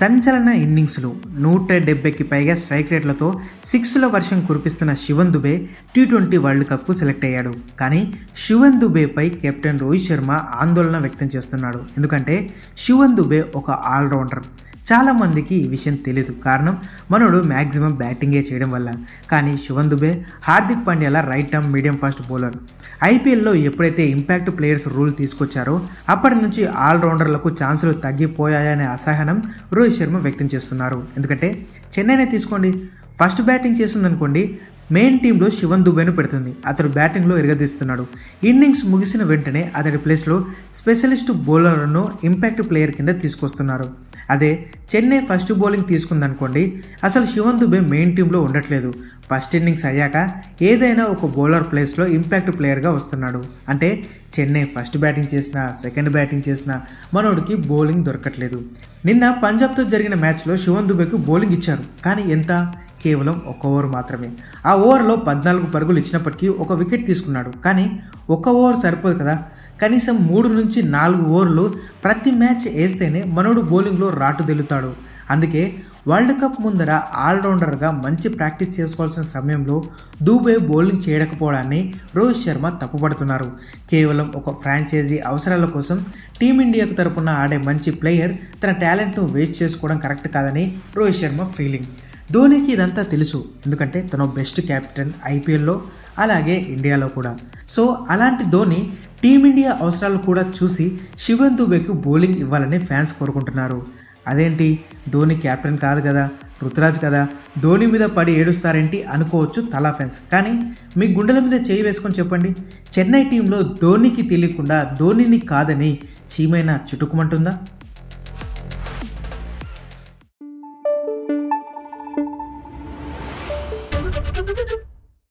సంచలన ఇన్నింగ్స్లు. నూట డెబ్బైకి పైగా స్ట్రైక్ రేట్లతో సిక్స్ల వర్షం కురిపిస్తున్న Shivam Dube T twenty world కప్కు select అయ్యాడు. కానీ శివన్ దుబేపై కెప్టెన్ రోహిత్ శర్మ ఆందోళన వ్యక్తం చేస్తున్నాడు. ఎందుకంటే శివన్ దుబే ఒక ఆల్రౌండర్. చాలామందికి ఈ విషయం తెలియదు కారణం మనోడు మ్యాక్సిమం బ్యాటింగే చేయడం వల్ల. కానీ Shivam Dube Hardik పాండ్యాల right arm medium fast bowler ఐపీఎల్లో ఎప్పుడైతే ఇంపాక్ట్ ప్లేయర్స్ రూల్ తీసుకొచ్చారో అప్పటి నుంచి ఆల్రౌండర్లకు ఛాన్సులు తగ్గిపోయాయనే అసహనం రోహిత్ శర్మ వ్యక్తం చేస్తున్నారు. ఎందుకంటే చెన్నైనే తీసుకోండి. ఫస్ట్ బ్యాటింగ్ చేసిందనుకోండి మెయిన్ టీంలో శివన్ దుబేను పెడుతుంది. అతడు బ్యాటింగ్లో ఎరగదీస్తున్నాడు. ఇన్నింగ్స్ ముగిసిన వెంటనే అతడి ప్లేస్లో స్పెషలిస్ట్ బౌలర్లను ఇంపాక్ట్ ప్లేయర్ కింద తీసుకొస్తున్నారు. అదే చెన్నై ఫస్ట్ బౌలింగ్ తీసుకుందనుకోండి అసలు శివన్ దుబే మెయిన్ టీంలో ఉండట్లేదు. ఫస్ట్ ఇన్నింగ్స్ అయ్యాక ఏదైనా ఒక బౌలర్ ప్లేస్లో ఇంపాక్ట్ ప్లేయర్గా వస్తున్నాడు. అంటే చెన్నై ఫస్ట్ బ్యాటింగ్ చేసిన సెకండ్ బ్యాటింగ్ చేసిన మనోడికి బౌలింగ్ దొరకట్లేదు. నిన్న పంజాబ్తో జరిగిన మ్యాచ్లో శివన్ దుబేకు బౌలింగ్ ఇచ్చారు. కానీ ఎంత? కేవలం ఒక ఓవర్ మాత్రమే. ఆ ఓవర్లో పద్నాలుగు పరుగులు ఇచ్చినప్పటికీ ఒక వికెట్ తీసుకున్నాడు. కానీ ఒక ఓవర్ సరిపోదు కదా. కనీసం మూడు నుంచి నాలుగు ఓవర్లు ప్రతి మ్యాచ్ వేస్తేనే మనోడు బౌలింగ్లో రాటుదెలుతాడు అందుకే వరల్డ్ కప్ ముందర ఆల్రౌండర్గా మంచి ప్రాక్టీస్ చేసుకోవాల్సిన సమయంలో దూబే బౌలింగ్ చేయకపోవడాన్ని రోహిత్ శర్మ తప్పుపడుతున్నారు. కేవలం ఒక ఫ్రాంచైజీ అవసరాల కోసం టీమిండియాకు తరపున ఆడే మంచి ప్లేయర్ తన టాలెంట్ను వేస్ట్ చేసుకోవడం కరెక్ట్ కాదని రోహిత్ శర్మ ఫీలింగ్. ధోనికి ఇదంతా తెలుసు. ఎందుకంటే తను బెస్ట్ కెప్టెన్ ఐపీఎల్లో అలాగే ఇండియాలో కూడా. సో అలాంటి ధోని టీమిండియా అవసరాలు కూడా చూసి శివన్ దుబేకు బౌలింగ్ ఇవ్వాలని ఫ్యాన్స్ కోరుకుంటున్నారు. అదేంటి? ధోని కెప్టెన్ కాదు కదా రుతురాజ్ కదా. ధోని మీద పడి ఏడుస్తారేంటి అనుకోవచ్చు తలా ఫ్యాన్స్ కానీ మీ గుండెల మీద చేయి వేసుకొని చెప్పండి. చెన్నై టీంలో ధోనికి తెలియకుండా ధోనిని కాదని చీమైన చుట్టుకుమంటుందా?